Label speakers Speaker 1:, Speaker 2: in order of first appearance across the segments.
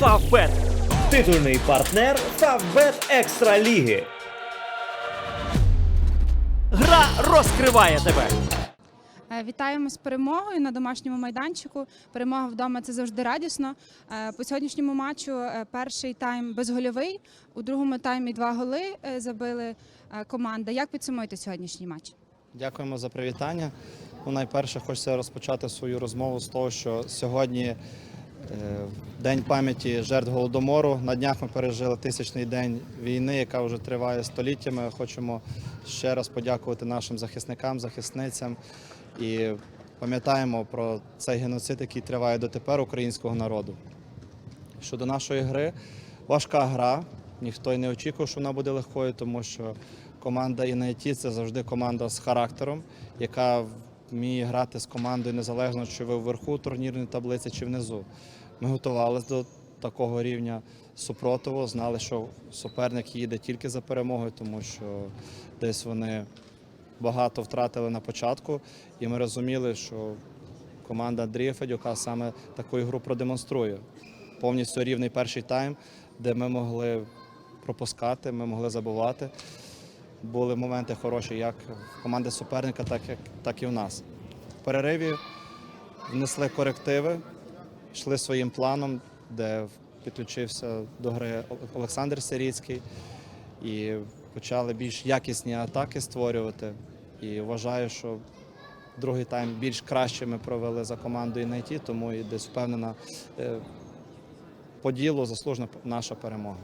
Speaker 1: Фавбет. Титульний партнер Фавбет Екстра Ліги. Гра розкриває тебе.
Speaker 2: Е, Вітаємо з перемогою на домашньому майданчику. Перемога вдома це завжди радісно. Е, По сьогоднішньому матчу е, перший тайм безгольовий. У другому таймі два голи забили команда. Як підсумуєте сьогоднішній матч?
Speaker 3: Дякуємо за привітання. Ну, найперше, хочеться розпочати свою розмову з того, що сьогодні День пам'яті жертв голодомору. На днях ми пережили тисячний день війни, яка вже триває століттями. Хочемо ще раз подякувати нашим захисникам, захисницям і пам'ятаємо про цей геноцид, який триває дотепер українського народу. Щодо нашої гри, важка гра. Ніхто й не очікував, що вона буде легкою, тому що команда ІНАЙТі це завжди команда з характером, яка вміє грати з командою незалежно, чи ви вверху турнірної таблиці, чи внизу. Ми готувалися до такого рівня супротиву, знали, що суперник їде тільки за перемогою, тому що десь вони багато втратили на початку, і ми розуміли, що команда Андрія Федюка саме таку ігру продемонструє. Повністю рівний перший тайм, де ми могли пропускати, ми могли забувати. Були моменти хороші як в команди суперника, так, як, так і в нас. В перериві внесли корективи, йшли своїм планом, де підключився до гри Олександр Сиріцький і почали більш якісні атаки створювати. І вважаю, що другий тайм більш краще ми провели за командою «Найті», тому і десь впевнена е, по ділу заслужена наша перемога.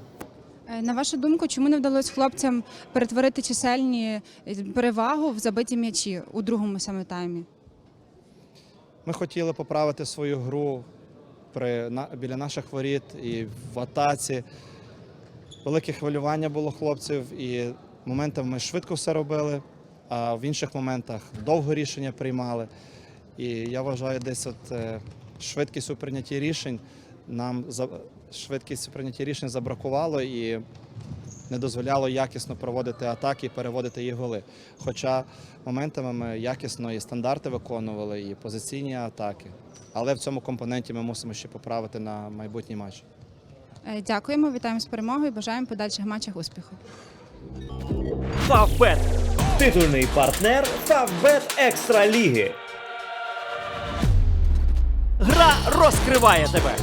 Speaker 2: Е, На вашу думку, чому не вдалося хлопцям перетворити чисельні е, перевагу в забиті м'ячі у другому саме таймі?
Speaker 3: Ми хотіли поправити свою гру при, на, біля наших воріт і в атаці. Велике хвилювання було хлопців, і моментами ми швидко все робили, а в інших моментах довго рішення приймали. І я вважаю, десь от е, швидкість у прийнятті рішень нам за швидкість у прийнятті рішень забракувало і не дозволяло якісно проводити атаки і переводити їх голи. Хоча моментами ми якісно і стандарти виконували, і позиційні атаки. Але в цьому компоненті ми мусимо ще поправити на майбутній матч.
Speaker 2: Е, Дякуємо, вітаємо з перемогою. Бажаємо подальших матчах успіху.
Speaker 1: Фавбет. Титульний партнер Фавбет Екстра Ліги. Гра розкриває тебе.